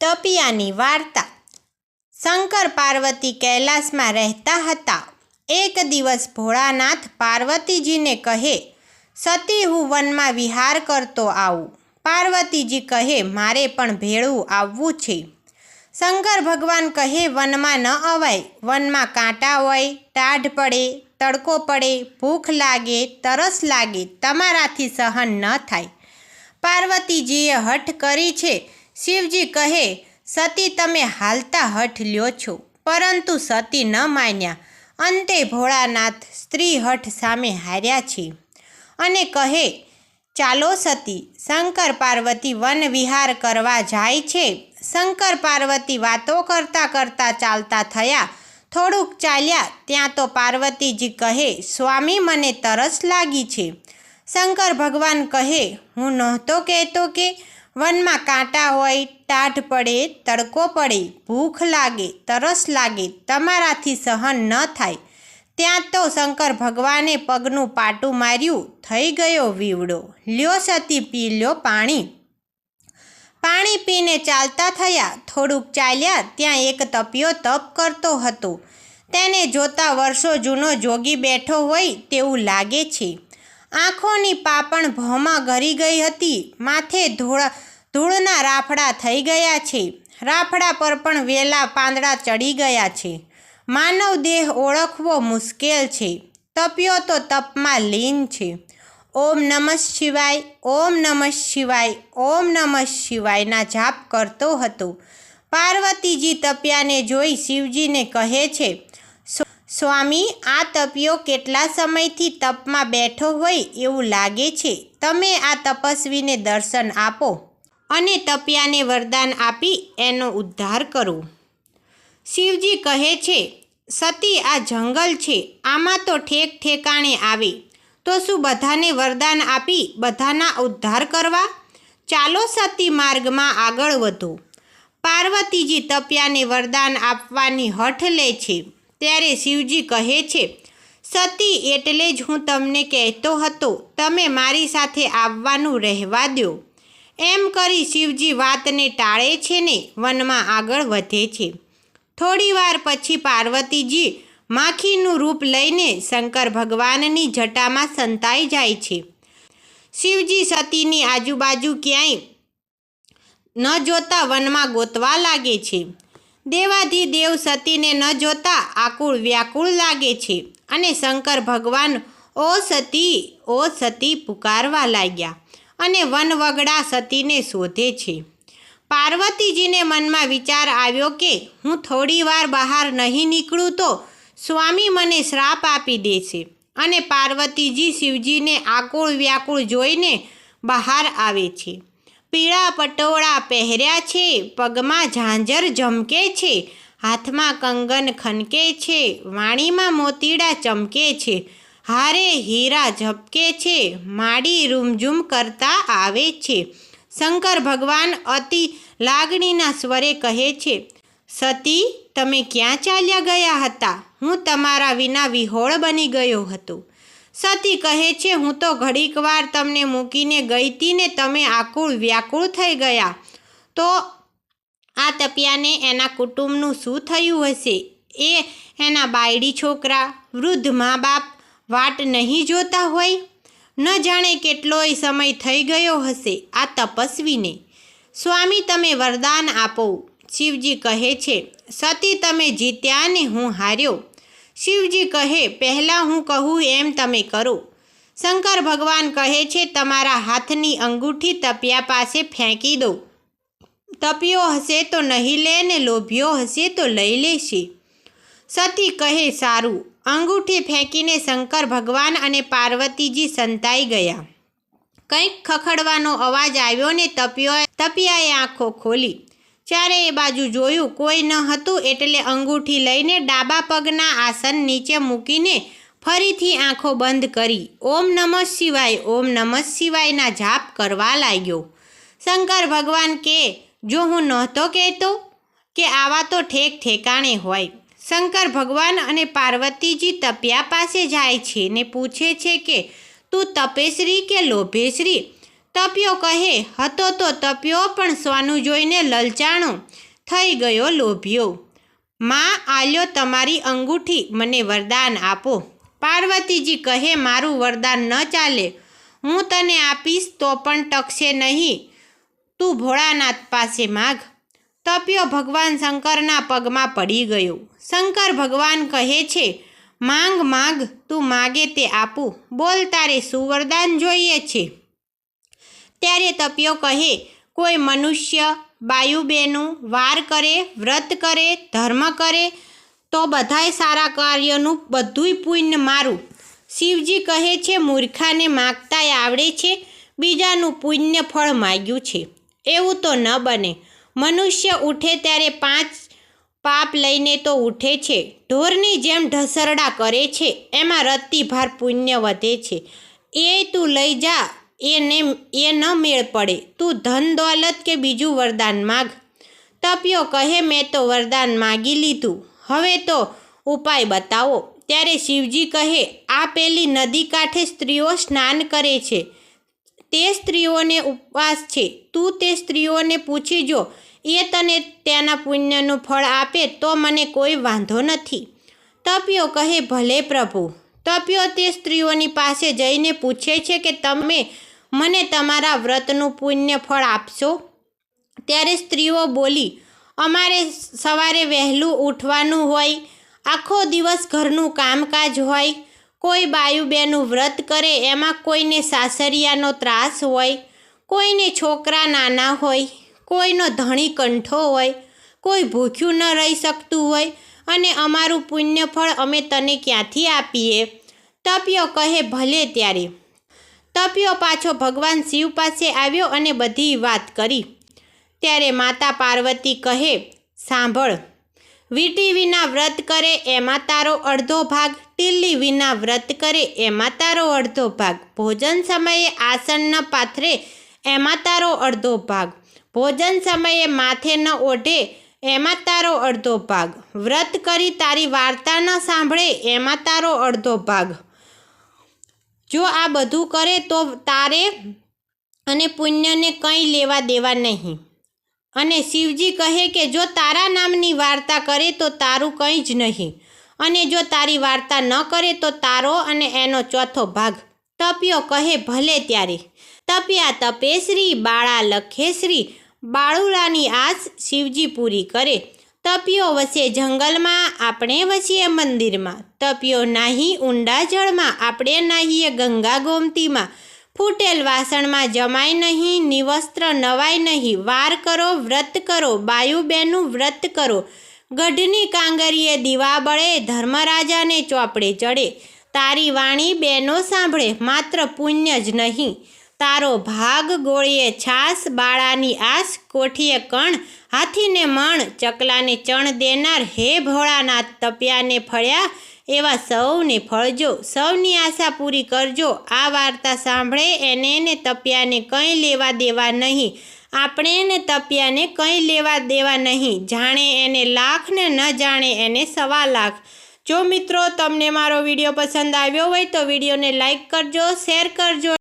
તપિયાની વાર્તા. શંકર પાર્વતી કૈલાસમાં રહેતા હતા. એક દિવસ ભોળાનાથ પાર્વતીજીને કહે, સતી, હું વનમાં વિહાર કરતો આવું. પાર્વતીજી કહે, મારે પણ ભેળું આવવું છે. શંકર ભગવાન કહે, વનમાં ન અવાય. વનમાં કાંટા હોય, ટાઢ પડે, તડકો પડે, ભૂખ લાગે, તરસ લાગે, તમારાથી સહન ન થાય. પાર્વતીજીએ હઠ કરી છે શિવજી કહે, સતી તમે હાલતા હઠ લ્યો છો. પરંતુ સતી ન માન્યા. અંતે ભોળાનાથ સ્ત્રી હઠ સામે હાર્યા છે અને કહે, ચાલો સતી, શંકર પાર્વતી વન વિહાર કરવા જાય છે. શંકર પાર્વતી વાતો કરતાં કરતાં ચાલતા થયા. થોડુંક ચાલ્યા ત્યાં તો પાર્વતીજી કહે, સ્વામી, મને તરસ લાગી છે. શંકર ભગવાન કહે, હું નહોતો કહેતો કે વનમાં કાંટા હોય ટાઢ પડે, તડકો પડે, ભૂખ લાગે, તરસ લાગે, તમારાથી સહન ન થાય. ત્યાં તો શંકર ભગવાને પગનું પાટું માર્યું, થઈ ગયો વીવડો. લ્યો સતી, પી લ્યો પાણી. પાણી પીને ચાલતા થયા. થોડુંક ચાલ્યા, ત્યાં એક તપિયો તપ કરતો હતો. તેને જોતા વર્ષો જૂનો જોગી બેઠો હોય તેવું લાગે છે. આંખોની પાપણ ભમાં ગરી ગઈ હતી. માથે ધૂળ, ધૂળના રાફડા થઈ ગયા છે. રાફડા પર પણ વેલા પાંદડા ચડી ગયા છે. માનવ દેહ ઓળખવો મુશ્કેલ છે. તપ્યો તો તપમાં લીન છે. ઓમ નમઃ શિવાય, ઓમ નમઃ શિવાય, ઓમ નમઃ શિવાયના જાપ કરતો હતો. પાર્વતીજી તપ્યાને જોઈ શિવજીને કહે છે સ્વામી, આ તપિયો કેટલા સમયથી તપમાં બેઠો હોય એવું લાગે છે? તમે આ તપસ્વીને દર્શન આપો અને તપિયાને વરદાન આપી એનો ઉદ્ધાર કરો. શિવજી કહે છે, સતી, આ જંગલ છે, આમાં તો ઠેક ઠેકાણે આવે. તો શું બધાને વરદાન આપી બધાના ઉદ્ધાર કરવા? ચાલો સતી માર્ગમાં આગળ વધો. પાર્વતીજી તપિયાને વરદાન આપવાની હઠ લે છે. ત્યારે શિવજી કહે છે, સતી એટલે જ હું તમને કહેતો હતો, તમે મારી સાથે આવવાનું રહેવા દો. એમ કરી શિવજી વાતને ટાળે છે ને, વનમાં આગળ વધે છે. થોડીવાર પછી પાર્વતીજી માખીનું રૂપ લઈને શંકર ભગવાનની જટામાં સંતાઈ જાય છે. શિવજી સતીની આજુબાજુ ક્યાંય ન જોતા વનમાં ગોતવા લાગે છે. દેવાધિદેવ સતીને ન જોતા આકુળ વ્યાકુળ લાગે છે અને શંકર ભગવાન ઓ સતી ઓ સતી પુકારવા લાગ્યા અને વનવગડા સતીને શોધે છે. પાર્વતીજીને મનમાં વિચાર આવ્યો કે હું થોડીવાર બહાર નહીં નીકળું તો સ્વામી મને શ્રાપ આપી દેશે અને પાર્વતીજી શિવજીને આકુળ વ્યાકુળ જોઈને બહાર આવે છે. પીળા પટોળા પહેર્યા છે, પગમાં ઝાંઝર ઝમકે છે, હાથમાં કંગન ખનકે છે, વાણીમાં મોતીડા ચમકે છે, હારે હીરા ઝપકે છે, માડી રૂમઝૂમ કરતા આવે છે, શંકર ભગવાન અતિ લાગણીના સ્વરે કહે છે, સતી, તમે ક્યાં ચાલ્યા ગયા હતા? હું તમારા વિના વિહોળ બની ગયો હતો. સતી કહે છે, હું તો ઘડીક વાર તમને મૂકીને ગઈ હતી ને તમે આકુળ વ્યાકુળ થઈ ગયા. તો આ તપિયાને એના કુટુંબનું શું થયું હશે? એ એના બાયડી છોકરા વૃદ્ધ મા બાપ વાટ નહીં જોતા હોય? ન જાણે કેટલોય સમય થઈ ગયો હશે આ તપસ્વીને. સ્વામી, તમે વરદાન આપો. શિવજી કહે છે, સતી, તમે જીત્યા ને હું હાર્યો. શિવજી કહે, પહેલાં હું કહું એમ તમે કરો. શંકર ભગવાન કહે છે, તમારા હાથની અંગૂઠી તપિયા પાસે ફેંકી દો. તપિયો હશે તો નહીં લે ને લોભ્યો હશે તો લઈ લેશે. સતી કહે, સારું. અંગૂઠી ફેંકીને શંકર ભગવાન અને પાર્વતીજી સંતાઈ ગયા. કંઈક ખખડવાનો અવાજ આવ્યો ને તપિયો તપિયાએ આંખો ખોલી. ચારે એ બાજુ જોયું કોઈ ન હતું એટલે અંગૂઠી લઈને ડાબા પગના આસન નીચે મૂકીને ફરીથી આંખો બંધ કરી ઓમ નમઃ શિવાય, ઓમ નમઃ શિવાયના જાપ કરવા લાગ્યો. શંકર ભગવાન કે, જો હું નહોતો કહેતો કે આવા તો ઠેક ઠેકાણે હોય. શંકર ભગવાન અને પાર્વતીજી તપિયા પાસે જાય છે ને પૂછે છે કે, તું તપેશ્રી કે લોભેશ્રી? તપ્યો કહે, હતો તો તપ્યો પણ સ્વાનું જોઈને લલચાણો થઈ ગયો લોભ્યો. માં આલ્યો તમારી અંગૂઠી, મને વરદાન આપો. પાર્વતીજી કહે, મારું વરદાન ન ચાલે. હું તને આપીશ તો પણ ટકશે નહીં. તું ભોળાનાથ પાસે માગ. તપ્યો ભગવાન શંકરના પગમાં પડી ગયો. શંકર ભગવાન કહે છે, માંગ માંગ, તું માગે તે આપું. બોલ તારે સુવરદાન જોઈએ છે. ત્યારે તપ્યો કહે, કોઈ મનુષ્ય બાયુબેનું વાર કરે, વ્રત કરે, ધર્મ કરે, તો બધાય સારા કાર્યનું બધુંય પુણ્ય મારું. શિવજી કહે છે, મૂર્ખાને માગતાય આવડે છે, બીજાનું પુણ્ય ફળ માગ્યું છે. એવું તો ન બને. મનુષ્ય ઉઠે ત્યારે પાંચ પાપ લઈને તો ઉઠે છે. ઢોરની જેમ ઢસરડા કરે છે. એમાં રત્તીભાર પુણ્ય વધે છે. એ તું લઈ જા. એને, એ ન મેળ પડે. તું ધન, દોલત કે બીજું વરદાન માગ. તપ્યો કહે, મેં તો વરદાન માગી લીધું. હવે તો ઉપાય બતાવો. ત્યારે શિવજી કહે, આ પેલી નદી કાંઠે સ્ત્રીઓ સ્નાન કરે છે. તે સ્ત્રીઓને ઉપવાસ છે. તું તે સ્ત્રીઓને પૂછી જો, એ તને તેના પુણ્યનું ફળ આપે તો મને કોઈ વાંધો નથી. તપ્યો કહે, ભલે પ્રભુ. તપ્યો તે સ્ત્રીઓની પાસે જઈને પૂછે છે કે તમે મને તમારા વ્રતનું પુણ્ય ફળ આપશો? ત્યારે સ્ત્રીઓ બોલી, અમારે સવારે વહેલું ઉઠવાનું હોય, આખો દિવસ ઘરનું કામકાજ હોય, કોઈ બાયુબેનું વ્રત કરે એમાં કોઈને સાસરિયાનો ત્રાસ હોય, કોઈને છોકરા નાના હોય, કોઈનો ધણી કંઠો હોય, કોઈ ભૂખ્યું ન રહી શકતું હોય અને અમારું પુણ્યફળ અમે તને ક્યાંથી આપીએ? તપ્યો કહે, ભલે ત્યારે. તપ્યો પાછો ભગવાન શિવ પાસે આવ્યો અને બધી વાત કરી. ત્યારે માતા પાર્વતી કહે, સાંભળ, વીટી વિના વ્રત કરે એમાં તારો અડધો ભાગ ટીલી વિના વ્રત કરે એમાં તારો અડધો ભાગ. ભોજન સમયે આસન ન પાથરે એમાં તારો અડધો ભાગ. ભોજન સમયે માથે ન ઓઢે એમાં તારો અડધો ભાગ. વ્રત કરી તારી વાર્તા ન સાંભળે એમાં તારો અડધો ભાગ. જો આ બધું કરે તો તારે અને પુણ્યને કંઈ લેવા દેવા નહીં. અને શિવજી કહે કે જો તારા નામની વાર્તા કરે તો તારું કંઈ જ નહીં. અને જો તારી વાર્તા ન કરે તો તારો અને એનો ચોથો ભાગ તપ્યો કહે ભલે ત્યારે. તપ્યા તપેશ્રી બાળા લખેશ્રી બાળુલાની આસ શિવજી પૂરી કરે. તપ્યો વસે જંગલમાં, આપણે વસીએ મંદિરમાં. તપ્યો નાહી ઊંડા જળમાં, આપણે નાહીએ ગંગા ગોમતીમાં. ફૂટેલ વાસણમાં જમાય નહીં, નિવસ્ત્ર નવાય નહીં. વાર કરો, વ્રત કરો બાયુબેનું વ્રત કરો. ગઢની કાંગરીએ દીવા બળે, ધર્મરાજાને ચોપડે ચડે. તારી વાણી બેનો સાંભળે, માત્ર પુણ્ય જ નહીં. તારો ભાગ ગોળીએ છાસ બાળાની આસ, કોઠીએ કણ, હાથીને મણ, ચકલાને ચણ દેનાર હે ભોળાનાથ તપ્યાને ફળ્યા, એવા સૌને ફળજો, સૌની આશા પૂરી કરજો, આ વાર્તા સાંભળે એને ને તપ્યાને કંઈ લેવા દેવા નહીં, આપણે ને તપ્યાને કંઈ લેવા દેવા નહીં, જાણે એને લાખ ને ન જાણે એને સવા લાખ. જો મિત્રો તમને મારો વીડિયો પસંદ આવ્યો હોય તો વિડીયોને લાઈક કરજો, શેર કરજો.